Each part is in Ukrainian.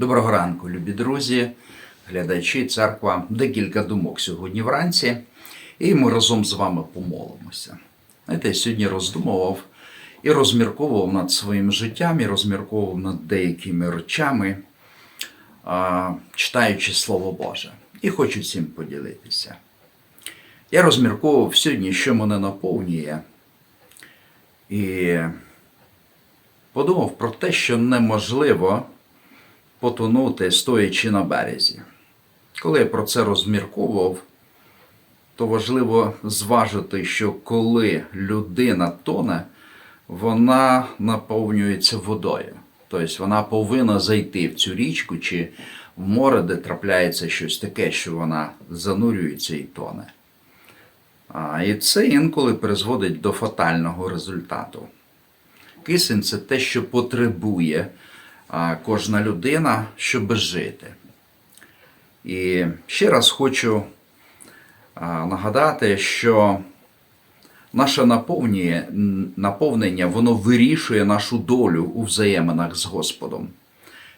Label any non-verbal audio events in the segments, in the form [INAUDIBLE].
Доброго ранку, любі друзі, глядачі, церква. Декілька думок сьогодні вранці, і ми разом з вами помолимося. Знаєте, я сьогодні роздумував і розмірковував над своїм життям, і розмірковував над деякими речами, читаючи Слово Боже. І хочу цим поділитися. Я розмірковував сьогодні, що мене наповнює, і подумав про те, що неможливо потонути, стоячи на березі. Коли я про це розмірковував, то важливо зважити, що коли людина тоне, вона наповнюється водою. Тобто вона повинна зайти в цю річку чи в море, де трапляється щось таке, що вона занурюється і тоне. І це інколи призводить до фатального результату. Кисень це те, що потребує кожна людина, щоб жити. І ще раз хочу нагадати, що наше наповнення, воно вирішує нашу долю у взаєминах з Господом.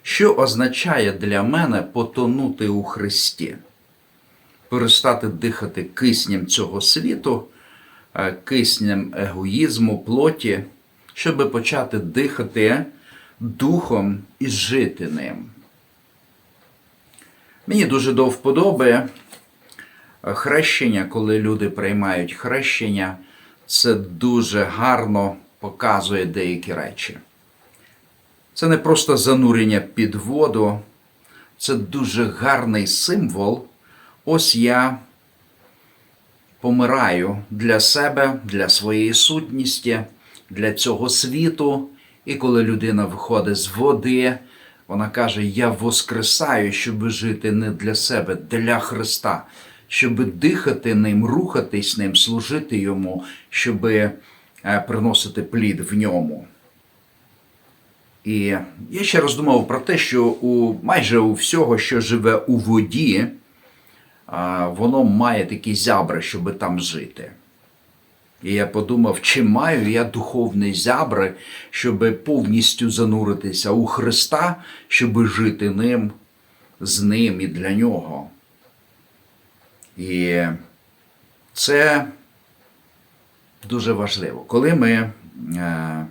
Що означає для мене потонути у Христі? Перестати дихати киснем цього світу, е, киснем егоїзму, плоті, щоб почати дихати духом і жити ним. Мені дуже до вподоби е, хрещення, коли люди приймають хрещення, це дуже гарно показує деякі речі. Це не просто занурення під воду, це дуже гарний символ. Ось я помираю для себе, для своєї сутності, для цього світу. І коли людина виходить з води, вона каже: Я воскресаю, щоб жити не для себе, для Христа, щоб дихати ним, рухатись ним, служити йому, щоб приносити плід в ньому. І я ще роздумав про те, що у майже у всього, що живе у воді, воно має такі зябри, щоб там жити. І я подумав, чи маю я духовні зябри, щоб повністю зануритися у Христа, щоб жити ним, з ним і для нього. І це дуже важливо. Коли ми е,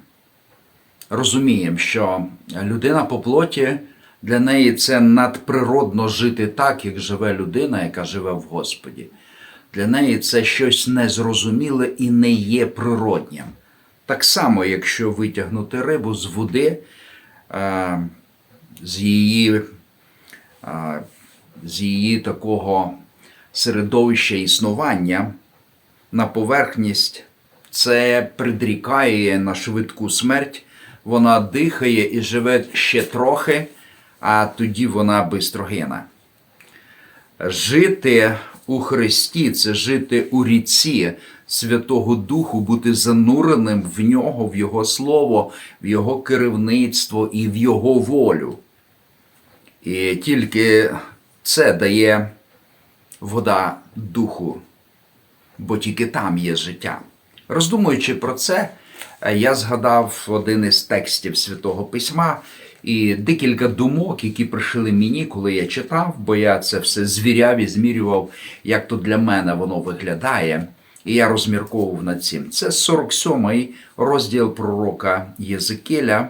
розуміємо, що людина по плоті для неї це надприродно жити так, як живе людина, яка живе в Господі. Для неї це щось незрозуміле і не є природнім. Так само, якщо витягнути рибу з води, з її, з її такого середовища існування на поверхність, це придрікає на швидку смерть, вона дихає і живе ще трохи, а тоді вона бистро гине. Жити у Христі це жити у ріці Святого Духу, бути зануреним в нього, в Його Слово, в Його керівництво і в Його волю. І тільки це дає вода духу, бо тільки там є життя. Роздумуючи про це, я згадав один із текстів Святого Письма. І декілька думок, які прийшли мені, коли я читав, бо я це все звіряв і змірював, як то для мене воно виглядає. І я розмірковував над цим. Це 47-й розділ пророка Єзекеля.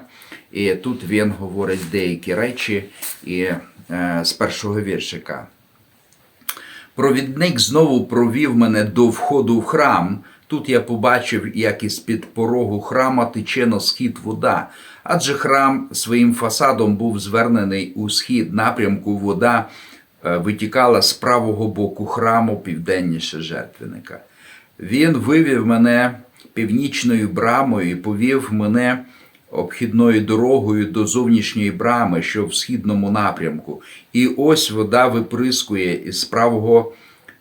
І тут він говорить деякі речі і е, з першого віршика. Провідник знову провів мене до входу в храм. Тут я побачив, як із під порогу храма тече на схід вода, адже храм своїм фасадом був звернений у схід напрямку вода е, витікала з правого боку храму південніше жертвенника. Він вивів мене північною брамою і повів мене обхідною дорогою до зовнішньої брами, що в східному напрямку. І ось вода виприскує із правого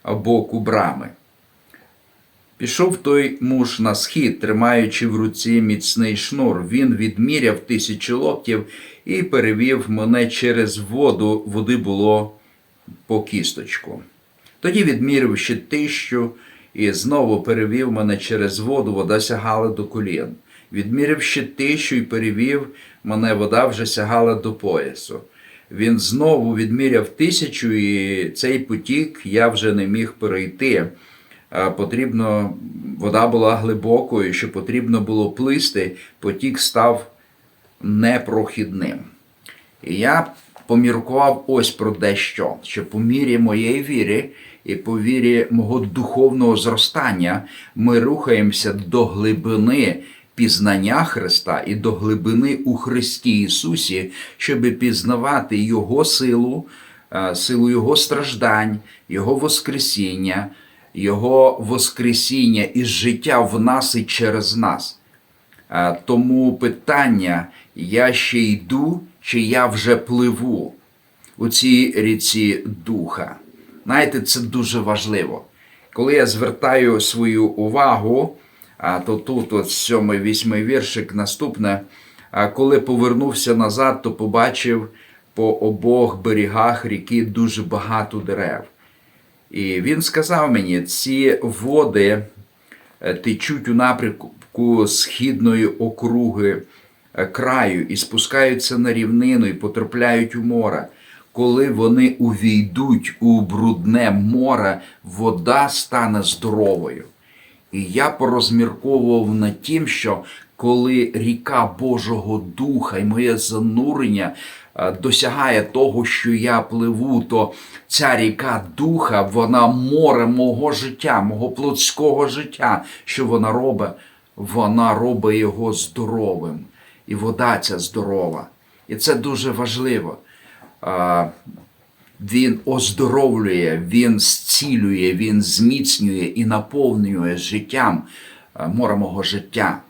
боку брами. Пішов той муж на схід, тримаючи в руці міцний шнур. Він відміряв тисячу локтів і перевів мене через воду, води було по кісточку. Тоді відміряв ще тисячу і знову перевів мене через воду, вода сягала до колін. Відміряв ще тисячу і перевів мене, вода вже сягала до поясу. він знову відміряв тисячу, і цей потік я вже не міг перейти. Е, Потрібно, вода була глибокою, що потрібно було плисти, потік став непрохідним. І я поміркував ось про дещо, що по мірі моєї віри і по вірі мого духовного зростання ми рухаємося до глибини пізнання Христа і до глибини у Христі Ісусі, щоб пізнавати Його силу, е, силу Його страждань, Його Воскресіння, Його Воскресіння і життя в нас і через нас. Тому питання: я ще йду, чи я вже пливу у цій ріці духа. Знаєте, це дуже важливо. Коли я звертаю свою увагу, то тут от сьомий вісьмий віршик наступне. Коли повернувся назад, то побачив по обох берегах ріки дуже багато дерев. І він сказав мені, ці води е, течуть у напрямку східної округи е, краю і спускаються на рівнину і потрапляють у море. Коли вони увійдуть у брудне море, вода стане здоровою. І я порозмірковував над тим, що коли ріка Божого Духа і моє занурення досягає того, що я пливу, то ця ріка Духа, вона море мого життя, мого плотського життя, що вона робить, вона робить його здоровим. І вода ця здорова. І це дуже важливо. Він оздоровлює, він зцілює, він зміцнює і наповнює життям е, море мого життя.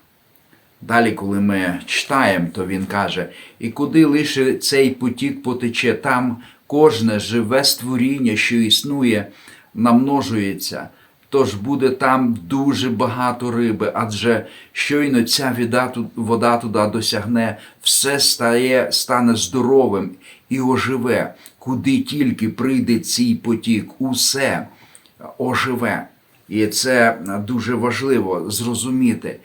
Далі, коли ми читаємо, то він каже: і куди лише цей потік потече, там кожне живе створіння, що існує, намножується. Тож буде там дуже багато риби, адже щойно ця вода, туди досягне, все стає, стане здоровим і оживе. Куди тільки прийде цей потік, усе оживе. І це дуже важливо зрозуміти.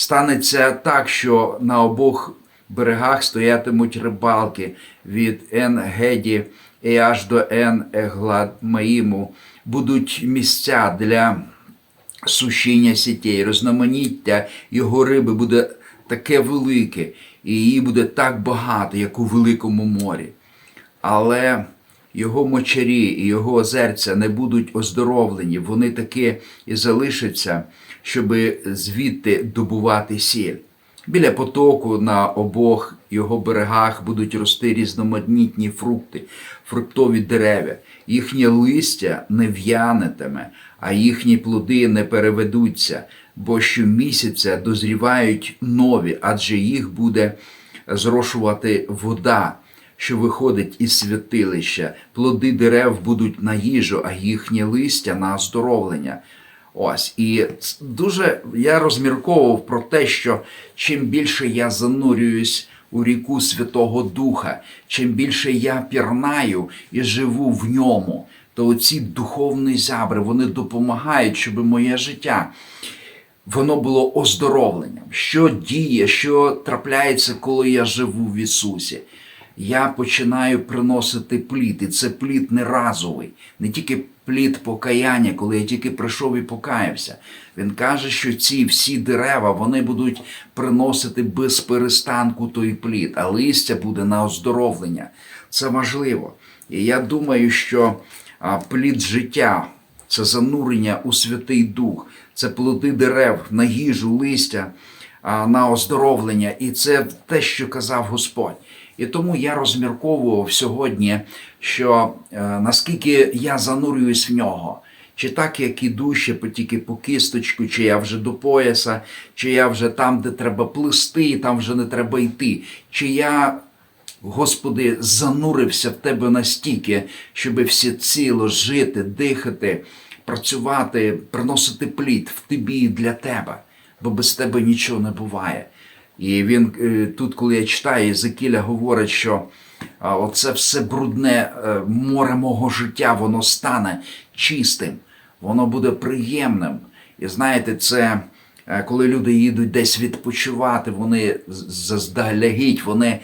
Станеться так, що на обох берегах стоятимуть рибалки від Ен-Геді і аж до Ен-Егладмаїму. Будуть місця для сушіння сітей, розноманіття його риби буде таке велике, і її буде так багато, як у Великому морі. Але його мочарі і його озерця не будуть оздоровлені, вони таки і залишаться, щоб звідти добувати сіль. Біля потоку на обох його берегах будуть рости різноманітні фрукти, фруктові дерева. Їхнє листя не в'янетиме, а їхні плоди не переведуться, бо щомісяця дозрівають нові, адже їх буде зрошувати вода, що виходить із святилища. Плоди дерев будуть на їжу, а їхнє листя на оздоровлення. Ось і дуже я розмірковував про те, що чим більше я занурююсь у ріку Святого Духа, чим більше я пірнаю і живу в ньому, то оці духовні зябри вони допомагають, щоб моє життя воно було оздоровленням. Що діє, що трапляється, коли я живу в Ісусі. Я починаю приносити плід, і це плід не разовий, не тільки плід покаяння, коли я тільки прийшов і покаявся. Він каже, що ці всі дерева вони будуть приносити без перестанку той плід, а листя буде на оздоровлення. Це важливо. І я думаю, що плід життя це занурення у Святий Дух, це плоди дерев на їжу, листя, на оздоровлення. І це те, що казав Господь. І тому я розмірковував сьогодні, що е, наскільки я занурююсь в нього. Чи так, як іду ще по- тільки по кисточку, чи я вже до пояса, чи я вже там, де треба плисти, і там вже не треба йти. Чи я Господи, занурився в тебе настільки, щоб всеціло жити, дихати, працювати, приносити плід в тобі і для тебе, бо без тебе нічого не буває. І він е, тут, коли я читаю, Єзекіля говорить, що оце все брудне е, море мого життя, воно стане чистим, воно буде приємним. І знаєте, це е, коли люди їдуть десь відпочивати, вони заздалегідь, вони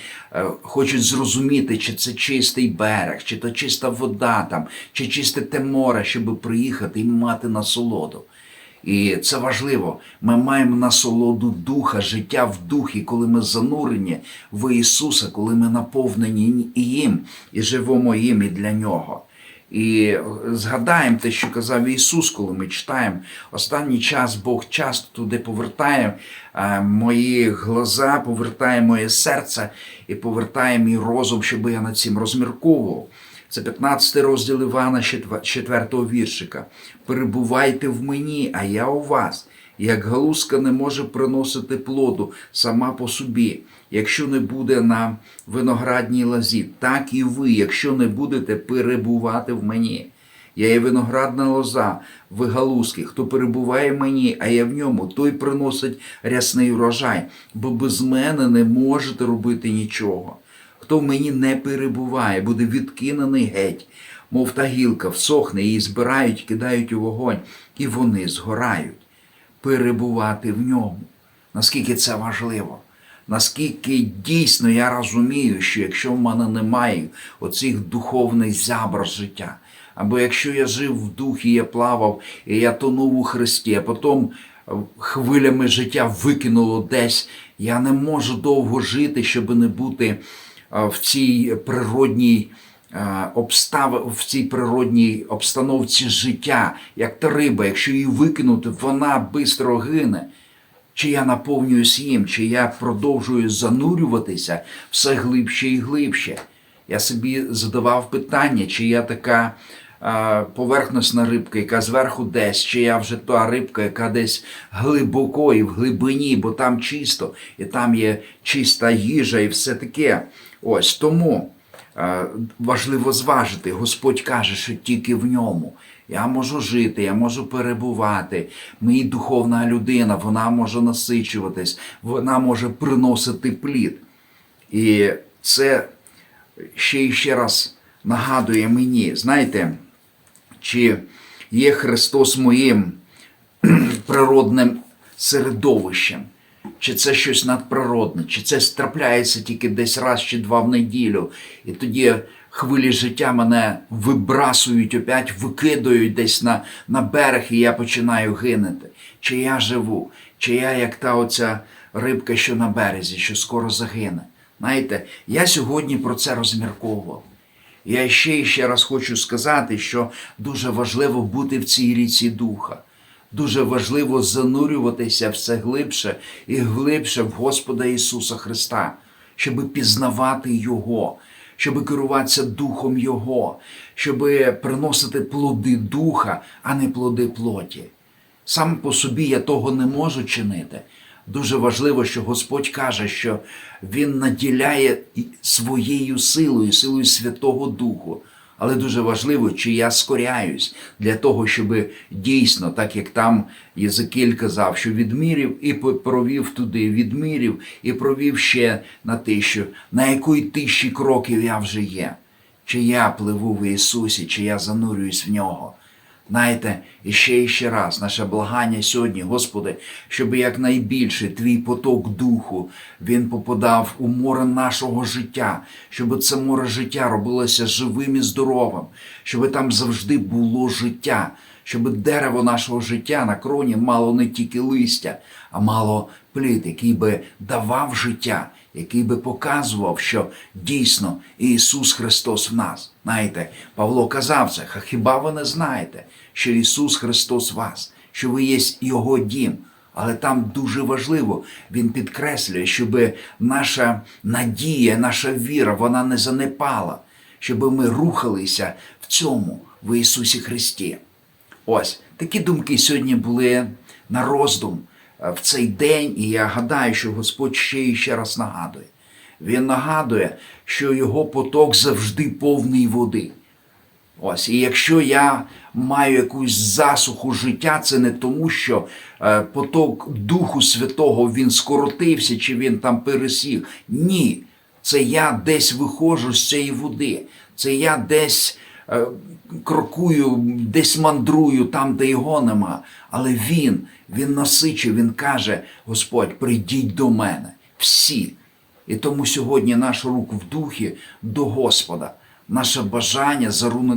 хочуть зрозуміти, чи це чистий берег, чи то чиста вода там, чи чисте те море, щоб приїхати і мати насолоду. І це важливо. Ми маємо насолоду духа, життя в духі, коли ми занурені в Ісуса, коли ми наповнені їм і живемо їм і для Нього. І згадаємо те, що казав Ісус, коли ми читаємо. Останній час Бог часто туди повертає е, мої глаза, повертає моє серце і повертає мій розум, щоб я над цим розмірковував. Це 15 розділ Івана, 4 віршика. Перебувайте в мені, а я у вас. Як галузка не може приносити плоду сама по собі, якщо не буде на виноградній лозі, так і ви, якщо не будете перебувати в мені. Я є виноградна лоза, ви галузки. Хто перебуває в мені, а я в ньому, той приносить рясний урожай, бо без мене не можете робити нічого. Хто в мені не перебуває, буде відкинений геть, мов та гілка всохне, її збирають, кидають у вогонь, і вони згорають. Перебувати в ньому. Наскільки це важливо? Наскільки дійсно я розумію, що якщо в мене немає оцих духовних забр життя, або якщо я жив в духі, я плавав, і я тонув у Христі, а потім е, хвилями життя викинуло десь, я не можу довго жити, щоб не бути в цій природній е, обстав... в цій природній обстановці життя, як та риба, якщо її викинути, вона швидко гине. Чи я наповнююсь їм, чи я продовжую занурюватися все глибше і глибше. Я собі задавав питання, чи я така е, поверхностна рибка, яка зверху десь, чи я вже та рибка, яка десь глибоко і в глибині, бо там чисто, і там є чиста їжа і все таке. Ось тому е, важливо зважити. Господь каже, що тільки в ньому. Я можу жити, я можу перебувати. Мій духовна людина, вона може насичуватись, вона може приносити плід. І це ще і ще раз нагадує мені, знаєте, чи є Христос моїм [CLEARS THROAT] природним середовищем, чи це щось надприродне, чи це трапляється тільки десь раз чи два в неділю, і тоді хвилі життя мене вибрасують, опять викидають десь на, на берег, і я починаю гинути. Чи я живу, чи я як та оця рибка, що на березі, що скоро загине. Знаєте, я сьогодні про це розмірковував. Я ще і ще раз хочу сказати, що дуже важливо бути в цій ріці духа. Дуже важливо занурюватися все глибше і глибше в Господа Ісуса Христа, щоб пізнавати Його, щоб керуватися Духом Його, щоб приносити плоди Духа, а не плоди плоті. Сам по собі я того не можу чинити. Дуже важливо, що Господь каже, що Він наділяє своєю силою, силою Святого Духу. Але дуже важливо, чи я скоряюсь для того, щоб дійсно, так як там Єзекіль казав, що відмірів і провів туди, відмірів і провів ще на тисячу, на якої тисячі кроків я вже є. Чи я пливу в Ісусі, чи я занурююсь в нього. Знаєте, і ще і ще раз наше благання сьогодні, Господи, щоб якнайбільше твій поток духу він попадав у море нашого життя, щоб це море життя робилося живим і здоровим, щоб там завжди було життя, щоб дерево нашого життя на кроні мало не тільки листя, а мало плід, який би давав життя, який би показував, що дійсно Ісус Христос в нас. Знаєте, Павло казав це, «Ха хіба ви не знаєте, що Ісус Христос вас, що ви є Його дім? Але там дуже важливо, він підкреслює, щоб наша надія, наша віра, вона не занепала, щоб ми рухалися в цьому, в Ісусі Христі. Ось такі думки сьогодні були на роздум е, в цей день, і я гадаю, що Господь ще і ще раз нагадує. Він нагадує, що його поток завжди повний води. Ось, і якщо я маю якусь засуху життя, це не тому, що е, поток Духу Святого він скоротився чи він там пересів. Ні, це я десь виходжу з цієї води. Це я десь е, крокую, десь мандрую там, де його нема. Але він, він насичує, він каже: Господь, прийдіть до мене. Всі. І тому сьогодні наш рук в духі до Господа, наше бажання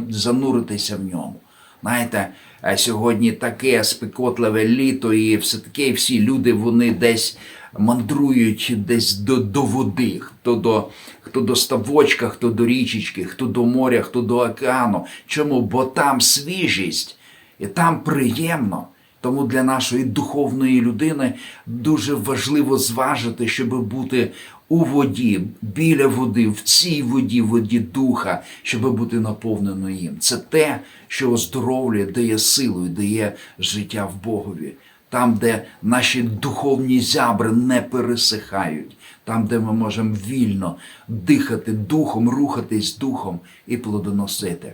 зануритися в ньому. Знаєте, е, сьогодні таке спекотливе літо, і все таке, всі люди вони десь мандрують десь до, до води, хто до, хто до ставочка, хто до річечки, хто до моря, хто до океану. Чому? Бо там свіжість і там приємно. Тому для нашої духовної людини дуже важливо зважити, щоб бути у воді, біля води, в цій воді, воді духа, щоб бути наповненою їм. Це те, що оздоровлює, дає силу і дає життя в Богові. Там, де наші духовні зябри не пересихають, там, де ми можемо вільно дихати духом, рухатись духом і плодоносити.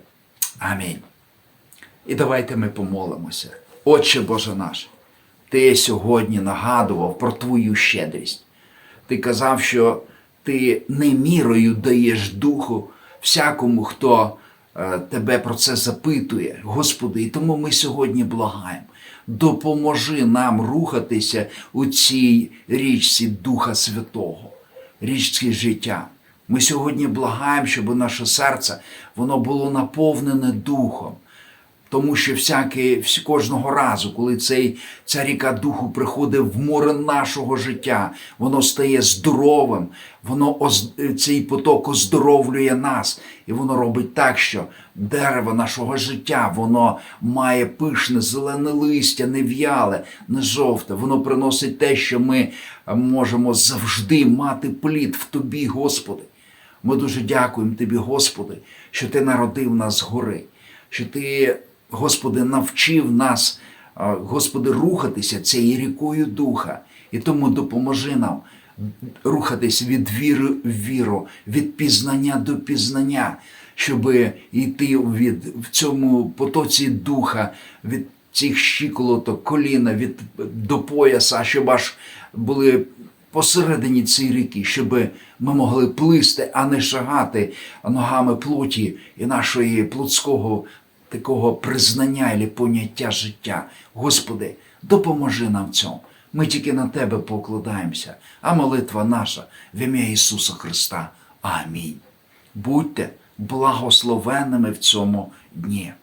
Амінь. І давайте ми помолимося. Отче Боже наш, Ти сьогодні нагадував про Твою щедрість. Ти казав, що ти не мірою даєш духу всякому, хто е, тебе про це запитує, Господи. І тому ми сьогодні благаємо. Допоможи нам рухатися у цій річці Духа Святого, річці життя. Ми сьогодні благаємо, щоб наше серце воно було наповнене духом. Тому що всяке, кожного разу, коли цей, ця ріка духу приходить в море нашого життя, воно стає здоровим, воно цей поток оздоровлює нас, і воно робить так, що дерево нашого життя воно має пишне, зелене листя, не в'яле, не жовте. Воно приносить те, що ми можемо завжди мати плід в тобі, Господи. Ми дуже дякуємо Тобі, Господи, що Ти народив нас згори, що Ти, Господи, навчив нас, Господи, рухатися цією рікою Духа. І тому допоможи нам рухатись від віри в віру, від пізнання до пізнання, щоб йти від, в цьому потоці духа, від цих щиколоток, коліна, від, до пояса, щоб аж були посередині цієї ріки, щоб ми могли плисти, а не шагати ногами плоті і нашої плотського такого признання і поняття життя. Господи, допоможи нам в цьому. Ми тільки на Тебе покладаємося, а молитва наша в ім'я Ісуса Христа. Амінь. Будьте благословенними в цьому дні.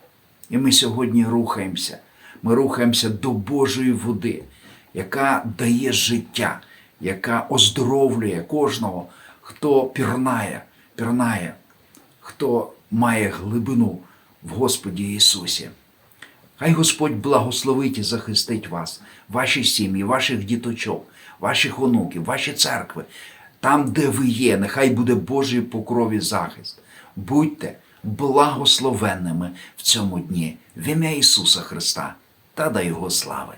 І ми сьогодні рухаємося. Ми рухаємося до Божої води, яка дає життя, яка оздоровлює кожного, хто пірнає, пірнає, хто має глибину в Господі Ісусі. Хай Господь благословить і захистить вас, ваші сім'ї, ваших діточок, ваших онуків, ваші церкви. Там, де ви є, нехай буде Божий покрові захист. Будьте благословенними в цьому дні в ім'я Ісуса Христа та дай Його слави.